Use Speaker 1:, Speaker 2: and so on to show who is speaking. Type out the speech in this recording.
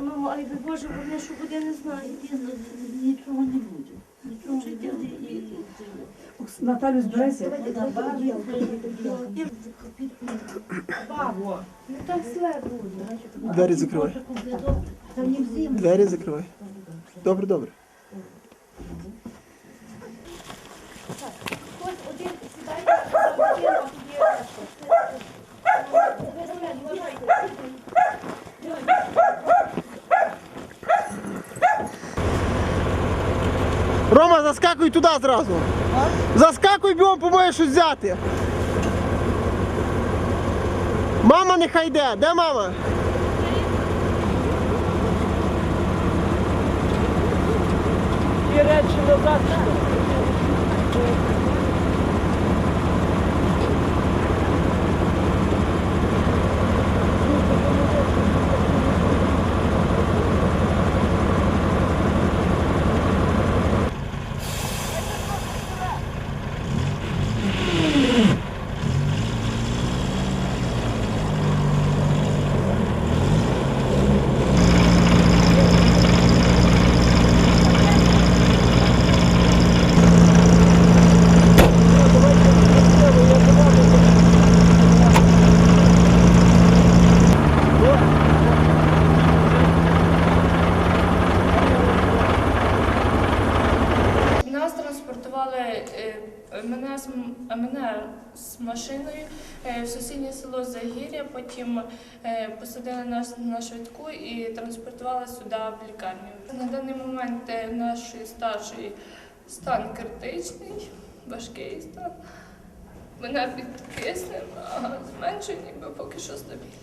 Speaker 1: Ну, ай, ви Боже, вони що буде, не знаю. Нічого не буде. Нічого не буде. Наталю, збирайся. Бабо, не ну, так зле буде.
Speaker 2: Двері закривай. Двері закривай. Добре, добре.
Speaker 1: Хтось один сідає, а тоді.
Speaker 2: Заскакуй туди зразу. Заскакуй бігом, помоєш щось взяти. Мама нехай йде. Де мама? І речі назад.
Speaker 3: Нас транспортували е, мене з, мене з машиною е, в сусіднє село Загір'я, потім е, посадили нас на швидку і транспортували сюди в лікарню. На даний момент нашої старшої стан критичний, важкий стан. Мене під киснем, а зменшує ніби поки що стабільно.